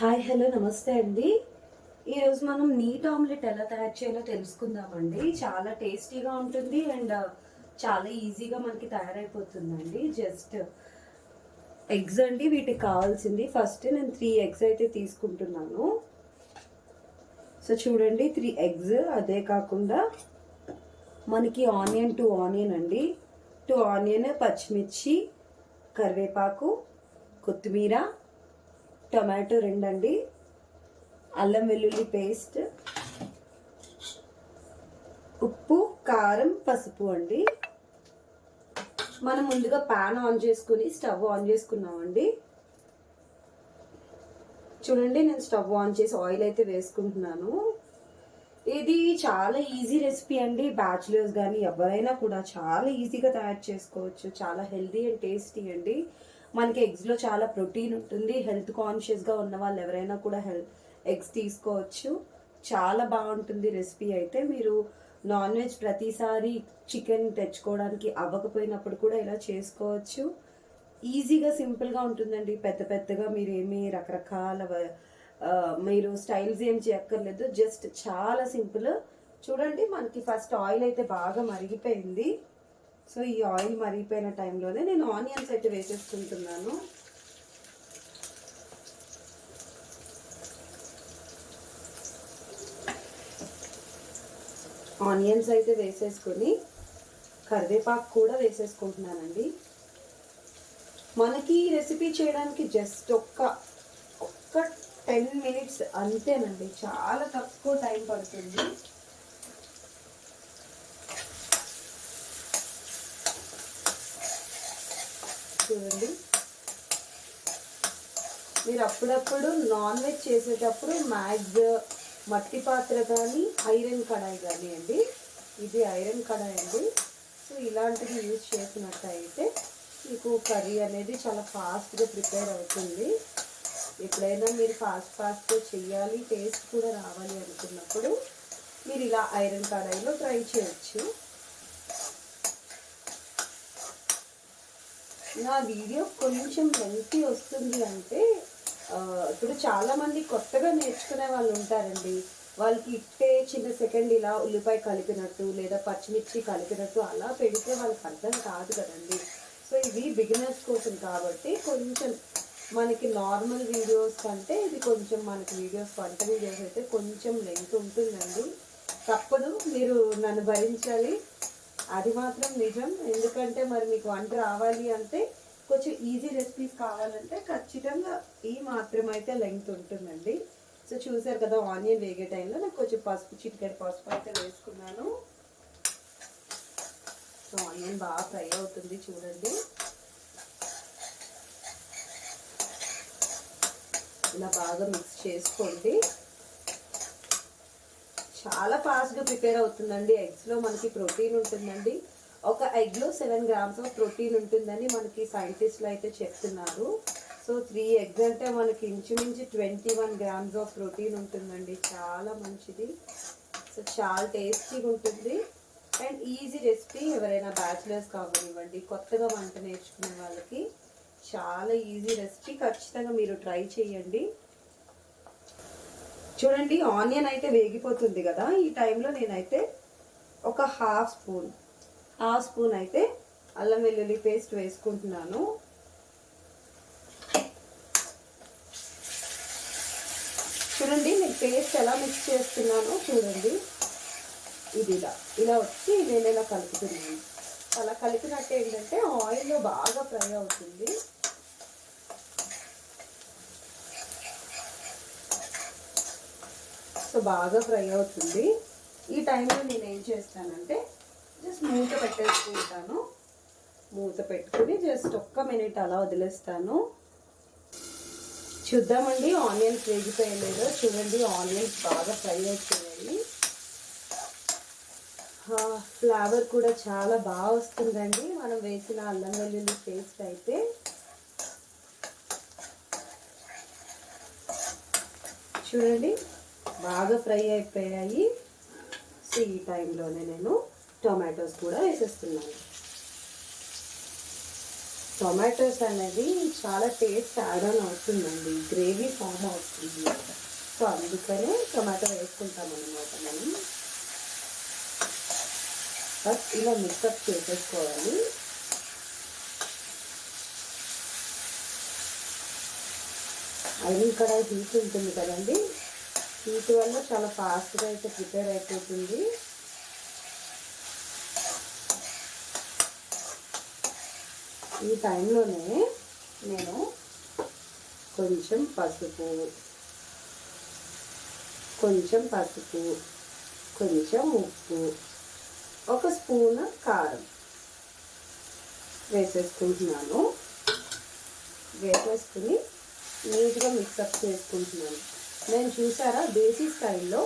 Hi hello నమస్తే అండి. ఈరోజు మనం నీట్ ఆమ్లెట్ ఎలా తయారు చేయాలో తెలుసుకుందామండి. చాలా టేస్టీగా ఉంటుంది అండ్ uh, చాలా ఈజీగా మనకి తయారైపోతుందండి. జస్ట్ ఎగ్స్ అండి వీటికి కావాల్సింది. ఫస్ట్ నేను త్రీ ఎగ్స్ అయితే తీసుకుంటున్నాను. సో చూడండి త్రీ ఎగ్స్. అదే కాకుండా మనకి ఆనియన్ టూ ఆనియన్ అండి. టూ ఆనియన్ పచ్చిమిర్చి కరివేపాకు కొత్తిమీర టొమాటో రెండండి. అల్లం వెల్లుల్లి పేస్ట్. ఉప్పు కారం పసుపు అండి. మనం ముందుగా ప్యాన్ ఆన్ చేసుకుని స్టవ్ ఆన్ చేసుకున్నామండి. చూడండి నేను స్టవ్ ఆన్ చేసి ఆయిల్ అయితే వేసుకుంటున్నాను. ఇది చాలా ఈజీ రెసిపీ అండి. బ్యాచులర్స్ కానీ ఎవరైనా కూడా చాలా ఈజీగా తయారు చేసుకోవచ్చు. చాలా హెల్దీ అండ్ టేస్టీ అండి. మనకి ఎగ్స్లో చాలా ప్రోటీన్ ఉంటుంది. హెల్త్ కాన్షియస్గా ఉన్న వాళ్ళు ఎవరైనా కూడా హెల్త్ ఎగ్స్ తీసుకోవచ్చు. చాలా బాగుంటుంది రెసిపీ అయితే. మీరు నాన్ వెజ్ ప్రతిసారి చికెన్ తెచ్చుకోవడానికి అవ్వకపోయినప్పుడు కూడా ఇలా చేసుకోవచ్చు. ఈజీగా సింపుల్గా ఉంటుందండి. పెద్ద పెద్దగా మీరు ఏమి రకరకాల వ- మీరు స్టైల్స్ ఏం చేయక్కర్లేదు. జస్ట్ చాలా సింపుల్. చూడండి మనకి ఫస్ట్ ఆయిల్ అయితే బాగా మరిగిపోయింది. సో ఈ ఆయిల్ మరిగిపోయిన టైంలోనే నేను ఆనియన్స్ అయితే వేసేసుకుంటున్నాను. ఆనియన్స్ అయితే వేసేసుకొని కరివేపాకు కూడా వేసేసుకుంటున్నానండి. మనకి ఈ రెసిపీ చేయడానికి జస్ట్ ఒక్క ఒక్క టెన్ మినిట్స్ అంతేనండి. చాలా తక్కువ టైం పడుతుంది. చూడండి. మీరు అప్పుడప్పుడు నాన్ వెజ్ చేసేటప్పుడు మ్యాగ్స్ మట్టి పాత్ర కానీ ఐరన్ కడాయి కానీ అండి ఇది ఐరన్ కడాయి అండి. సో ఇలాంటివి యూజ్ చేసినట్టయితే మీకు కర్రీ అనేది చాలా ఫాస్ట్గా ప్రిపేర్ అవుతుంది. ఎప్పుడైనా మీరు ఫాస్ట్ ఫాస్ట్గా చేయాలి టేస్ట్ కూడా రావాలి అనుకున్నప్పుడు మీరు ఇలా ఐరన్ కడాయిలో ట్రై చేయొచ్చు. నా వీడియో కొంచెం లెంతీ వస్తుంది అంటే ఇప్పుడు చాలామంది కొత్తగా నేర్చుకునే వాళ్ళు ఉంటారండి. వాళ్ళకి ఇట్టే చిన్న సెకండ్ ఇలా ఉల్లిపాయ కలిపినట్టు లేదా పచ్చిమిర్చి కలిపినట్టు అలా పెడితే వాళ్ళకి అర్థం కాదు కదండి. సో ఇది బిగినర్స్ కోసం కాబట్టి కొంచెం మనకి నార్మల్ వీడియోస్ కంటే ఇది కొంచెం మనకి వీడియోస్ వంట వీడియోస్ అయితే కొంచెం లెంత్ ఉంటుందండి. తప్పదు మీరు నన్ను భరించాలి. అది మాత్రం నిజం. ఎందుకంటే మరి మీకు వంట రావాలి అంటే కొంచెం ఈజీ రెసిపీస్ కావాలంటే ఖచ్చితంగా ఈ మాత్రం అయితే లెంగ్త్ ఉంటుందండి. సో చూసారు కదా ఆనియన్ వేగే టైంలో నాకు కొంచెం పసుపు చిటికెడు పసుపు అయితే వేసుకున్నాను. సో ఆనియన్ బాగా ఫ్రై అవుతుంది చూడండి. ఇలా బాగా మిక్స్ చేసుకోండి. చాలా ఫాస్ట్గా ప్రిపేర్ అవుతుందండి. ఎగ్స్లో మనకి ప్రోటీన్ ఉంటుందండి. ఒక ఎగ్లో సెవెన్ గ్రామ్స్ ఆఫ్ ప్రోటీన్ ఉంటుందని మనకి సైంటిస్టులు అయితే చెప్తున్నారు. సో త్రీ ఎగ్స్ అంటే మనకి ఇంచుమించు twenty one grams of protein ఉంటుందండి. చాలా మంచిది. సో చాలా టేస్టీగా ఉంటుంది. అండ్ ఈజీ రెసిపీ ఎవరైనా బ్యాచిలర్స్ కావనివ్వండి కొత్తగా వంట నేర్చుకునే వాళ్ళకి చాలా ఈజీ రెసిపీ ఖచ్చితంగా మీరు ట్రై చేయండి. చూడండి ఆనియన్ అయితే వేగిపోతుంది కదా. ఈ టైంలో నేనైతే ఒక హాఫ్ స్పూన్ హాఫ్ స్పూన్ అయితే అల్లం వెల్లుల్లి పేస్ట్ వేసుకుంటున్నాను. చూడండి నేను పేస్ట్ ఎలా మిక్స్ చేస్తున్నానో చూడండి. ఇది ఇలా ఇలా వచ్చి నేను ఇలా కలుపుతున్నాను? అలా కలిపినట్టు ఏంటంటే ఆయిల్లో బాగా ఫ్రై అవుతుంది. సో బాగా ఫ్రై అవుతుంది. ఈ టైంలో నేను ఏం చేస్తానంటే జస్ట్ మూత పెట్టేసుకుంటాను. మూత పెట్టుకుని జస్ట్ ఒక్క మినిట్ అలా వదిలేస్తాను. చూద్దామండి ఆనియన్స్ వేగిపోయలేదో చూడండి ఆనియన్స్ బాగా ఫ్రై అయిపోయాయి ఫ్లేవర్ కూడా చాలా బాగా వస్తుందండి. మనం వేసిన అల్లం వెల్లుల్లి పేస్ట్ అయితే. చూడండి. బాగా ఫ్రై అయిపోయాయి. సో ఈ టైంలోనే నేను టొమాటోస్ కూడా వేసేస్తున్నాను. టొమాటోస్ అనేది చాలా టేస్ట్ యాడ్ ఆన్ అవుతుందండి. గ్రేవీ ఫామ్ అవుతుంది. సో అందుకనే టొమాటో వేసుకుంటాం అనమాట మనం. బట్ ఇలా మిక్సప్ చేసేసుకోవాలి. ఐరన్ కడాయి హీట్ ఉంటుంది కదండి. హీట్ వల్ల చాలా ఫాస్ట్గా అయితే ప్రిపేర్ అయిపోతుంది. ఈ టైంలోనే నేను కొంచెం పసుపు కొంచెం పసుపు కొంచెం ఉప్పు ఒక స్పూన్ కారం వేసేసుకుంటున్నాను. వేసేసుకుని నీట్గా మిక్సప్ చేసుకుంటున్నాను. నేను చూసారా? దేశీ స్టైల్లో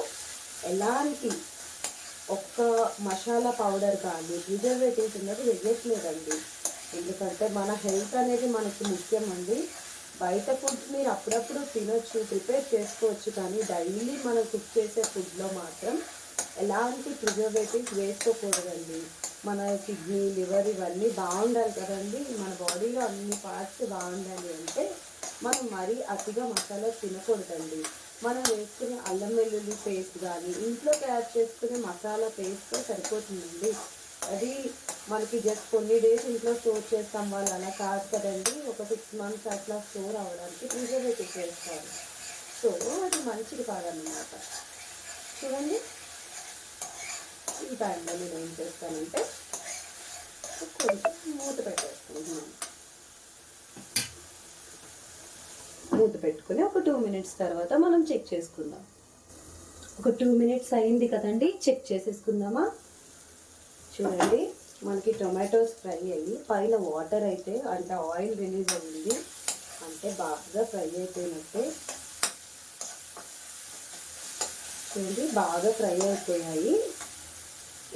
ఎలాంటి ఒక్క మసాలా పౌడర్ కానీ ప్రిజర్వేటివ్స్ ఉన్నది వెయ్యట్లేదండి ఎందుకంటే మన హెల్త్ అనేది మనకి ముఖ్యం అండి. బయట ఫుడ్ మీరు అప్పుడప్పుడు తినొచ్చు ప్రిపేర్ చేసుకోవచ్చు కానీ డైలీ మనం కుక్ చేసే ఫుడ్లో మాత్రం ఎలాంటి ప్రిజర్వేటివ్స్ వేసుకోకూడదండి. మన కిడ్నీ లివర్ ఇవన్నీ బాగుండాలి కదండి. మన బాడీలో అన్ని పార్ట్స్ బాగుండాలి అంటే మనం మరీ అతిగా మసాలా తినకూడదండి. మనం వేసుకునే అల్లం వెల్లుల్లి పేస్ట్ కానీ ఇంట్లో తయారు చేసుకునే మసాలా పేస్ట్ సరిపోతుందండి. అది మనకి జస్ట్ కొన్ని డేస్ ఇంట్లో స్టోర్ చేస్తాం వాళ్ళు అలా కాదు కదండి ఒక సిక్స్ మంత్స్ అట్లా స్టోర్ అవ్వడానికి ప్రిజర్వేటివ్ చేస్తారు. సో అది మంచిది కాదన్నమాట. చూడండి. ఈ టైంలో నేను ఏం చేస్తానంటే కొంచెం మూత పెట్టేసుకుంటున్నాను. మూత పెట్టుకుని ఒక టూ మినిట్స్ తర్వాత మనం చెక్ చేసుకుందాం. ఒక టూ మినిట్స్ అయింది కదండి చెక్ చేసేసుకుందామా? చూడండి మనకి టొమాటోస్ ఫ్రై అయ్యి పైన వాటర్ అయితే అంటే ఆయిల్ రిలీజ్ అయింది. అంటే బాగా ఫ్రై అయిపోయినట్టే. చూడండి బాగా ఫ్రై అయిపోయాయి.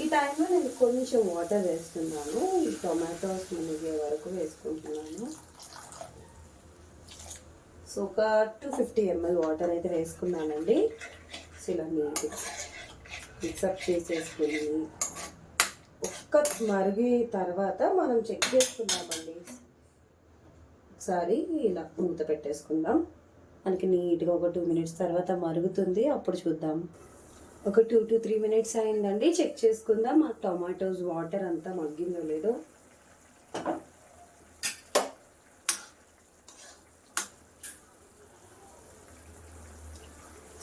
ఈ టైంలో నేను కొంచెం వాటర్ వేస్తున్నాను. ఈ టొమాటోస్ మునిగే వరకు వేసుకుంటున్నాను. సో ఒక టూ ఫిఫ్టీ ఎంఎల్ వాటర్ అయితే వేసుకున్నానండి. సో ఇలా నీట్గా మిక్సప్ చేసేసుకుని ఒక్క మరిగి తర్వాత మనం చెక్ చేసుకుందామండి. ఒకసారి ఇలా మూత పెట్టేసుకుందాం. మనకి నీట్గా ఒక టూ మినిట్స్ తర్వాత మరుగుతుంది. అప్పుడు చూద్దాం. ఒక టూ టు త్రీ మినిట్స్ అయిందండి. చెక్ చేసుకుందాం. మా టొమాటోస్ వాటర్ అంతా మగ్గిందో లేదో.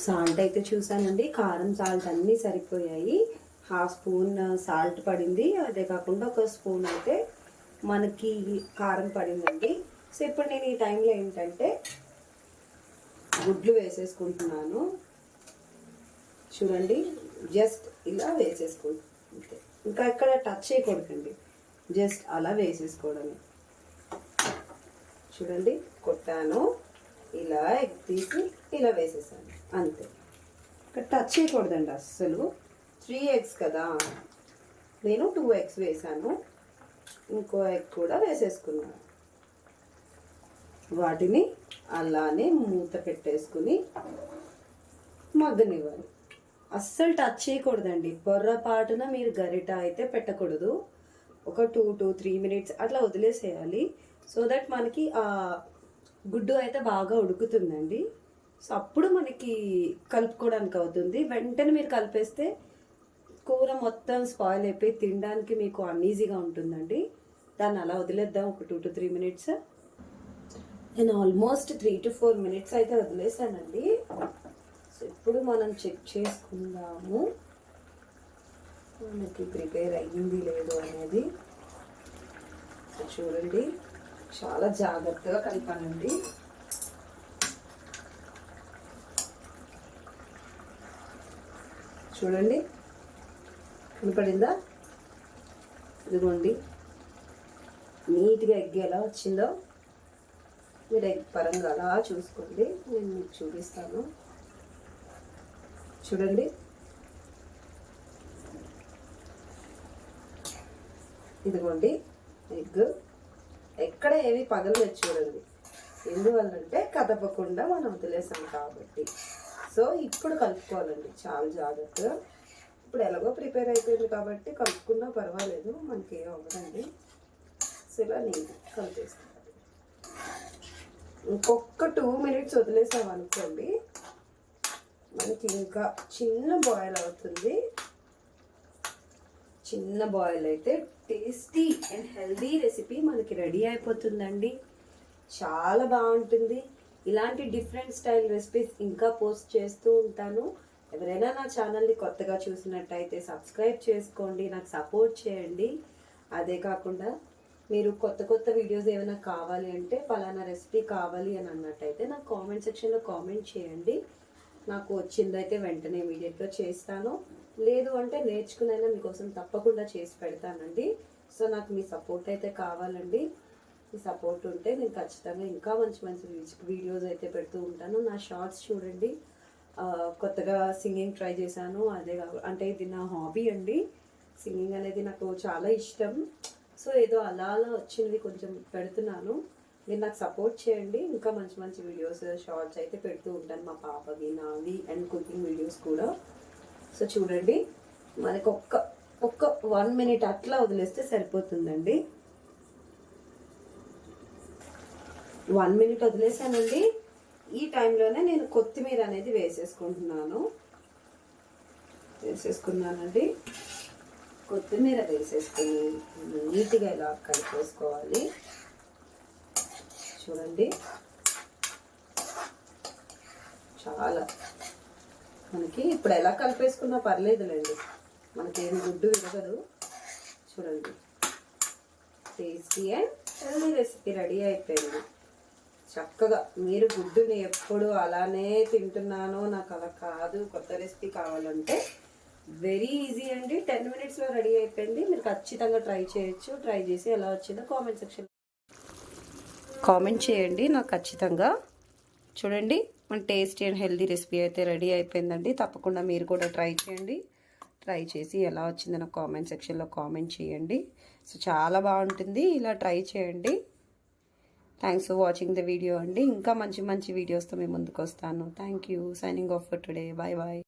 సాల్ట్ అయితే చూసానండి. కారం సాల్ట్ అన్నీ సరిపోయాయి. హాఫ్ స్పూన్ సాల్ట్ పడింది. అదే కాకుండా ఒక స్పూన్ అయితే మనకి కారం పడిందండి. సో ఇప్పుడు నేను ఈ టైంలో ఏంటంటే గుడ్లు వేసేసుకుంటున్నాను. చూడండి జస్ట్ ఇలా వేసేసుకుంటే ఇంకా ఎక్కడ టచ్ చేయకూడదండి. జస్ట్ అలా వేసేసుకోవడమే. చూడండి కొట్టాను. ఇలా ఎగ్ తీసి ఇలా వేసేసాను. అంతే. ఇక్కడ టచ్ చేయకూడదండి అస్సలు. త్రీ ఎగ్స్ కదా. నేను టూ ఎగ్స్ వేసాను. ఇంకో ఎగ్ కూడా వేసేసుకున్నాను వాటిని అలానే మూత పెట్టేసుకుని మగ్గనివ్వాలి. అస్సలు టచ్ చేయకూడదండి. పొర్రపాటున మీరు గరిట అయితే పెట్టకూడదు. ఒక టూ టూ త్రీ మినిట్స్ అట్లా వదిలేసేయాలి. సో దట్ మనకి ఆ గుడ్డు అయితే బాగా ఉడుకుతుందండి. సో అప్పుడు మనకి కలుపుకోవడానికి అవుతుంది. వెంటనే మీరు కలిపేస్తే కూర మొత్తం స్పాయిల్ అయిపోయి తినడానికి మీకు అన్ఈజీగా ఉంటుందండి. దాన్ని అలా వదిలేద్దాం. ఒక టూ టు త్రీ మినిట్స్ నేను almost three to four minutes అయితే వదిలేసానండి. సో ఇప్పుడు మనం చెక్ చేసుకుందాము. మనకి ప్రిపేర్ అయ్యింది లేదు అనేది. చూడండి. చాలా జాగ్రత్తగా కలిపానండి చూడండి. కనపడిందా ఇదిగోండి. నీట్గా ఎగ్ ఎలా వచ్చిందో మీరు ఎగ్ పరంగా అలా చూసుకోండి. నేను మీకు చూపిస్తాను. చూడండి. ఇదిగోండి. ఎగ్. ఎక్కడ ఏవి పగలలేదు చూడండి ఎందువల్లంటే కదపకుండా మనం వదిలేసాం కాబట్టి. సో ఇప్పుడు కలుపుకోవాలండి. చాలా జాగ్రత్తగా. ఇప్పుడు ఎలాగో ప్రిపేర్ అయిపోయింది కాబట్టి కలుపుకున్నా పర్వాలేదు మనకి ఏం అవ్వదండి. సో ఇలా నేను కలిపేస్తాను ఇంకొక టూ మినిట్స్ వదిలేసాం అనుకోండి. మనకి ఇంకా చిన్న బాయిల్ అవుతుంది. చిన్న బాయిల్ అయితే టేస్టీ అండ్ హెల్దీ రెసిపీ మనకి రెడీ అయిపోతుందండి. చాలా బాగుంటుంది. ఇలాంటి డిఫరెంట్ స్టైల్ రెసిపీస్ ఇంకా పోస్ట్ చేస్తూ ఉంటాను. ఎవరైనా నా ఛానల్ని కొత్తగా చూసినట్టయితే సబ్స్క్రైబ్ చేసుకోండి నాకు సపోర్ట్ చేయండి. అదే కాకుండా మీరు కొత్త కొత్త వీడియోస్ ఏమైనా కావాలి అంటే పలానా రెసిపీ కావాలి అని అన్నట్టయితే నాకు కామెంట్ సెక్షన్లో కామెంట్ చేయండి. నాకు వచ్చిందైతే వెంటనే ఇమీడియట్గా చేస్తాను. లేదు అంటే నేర్చుకునైనా మీకోసం తప్పకుండా చేసి పెడతానండి. సో నాకు మీ సపోర్ట్ అయితే కావాలండి. మీ సపోర్ట్ ఉంటే నేను ఖచ్చితంగా ఇంకా మంచి మంచి వీడియోస్ అయితే పెడుతూ ఉంటాను. నా షార్ట్స్ చూడండి. కొత్తగా సింగింగ్ ట్రై చేశాను. అదే అంటే ఇది నా హాబీ అండి. సింగింగ్ అనేది నాకు చాలా ఇష్టం. సో ఏదో అలా అలా వచ్చింది కొంచెం పెడుతున్నాను. మీరు నాకు సపోర్ట్ చేయండి. ఇంకా మంచి మంచి వీడియోస్ షార్ట్స్ అయితే పెడుతూ ఉంటాను మా పాపవి నావి అండ్ కుకింగ్ వీడియోస్ కూడా. సో చూడండి. మనకు ఒక్క ఒక్క వన్ మినిట్ అట్లా వదిలేస్తే సరిపోతుందండి. వన్ మినిట్ వదిలేసానండి. ఈ టైంలోనే నేను కొత్తిమీర అనేది వేసేసుకుంటున్నాను. వేసేసుకున్నానండి. కొత్తిమీర వేసేసుకుని నీట్గా ఇలా కలిపేసుకోవాలి చూడండి. చాలా. మనకి ఇప్పుడు ఎలా కలిపేసుకున్నా పర్లేదులేండి. మనకి ఏం గుడ్డు విరగదు. చూడండి. Tasty and healthy recipe ready అయిపోయింది. చక్కగా మీరు గుడ్డుని ఎప్పుడు అలానే తింటున్నానో నాకు అలా కాదు. కొత్త రెసిపీ కావాలంటే వెరీ ఈజీ అండి. టెన్ మినిట్స్లో రెడీ అయిపోయింది. మీరు ఖచ్చితంగా ట్రై చేయొచ్చు. ట్రై చేసి ఎలా వచ్చిందో కామెంట్ సెక్షన్ కామెంట్ చేయండి నాకు ఖచ్చితంగా. చూడండి మన టేస్టీ అండ్ హెల్దీ రెసిపీ అయితే రెడీ అయిపోయిందండి. తప్పకుండా మీరు కూడా ట్రై చేయండి. ట్రై చేసి ఎలా వచ్చిందో నాకు కామెంట్ సెక్షన్లో కామెంట్ చేయండి. సో చాలా బాగుంటుంది. ఇలా ట్రై చేయండి. Thanks for watching the video అండి. ఇంకా మంచి మంచి వీడియోస్తో మేము ముందుకు వస్తాను. Thank you signing off for today bye bye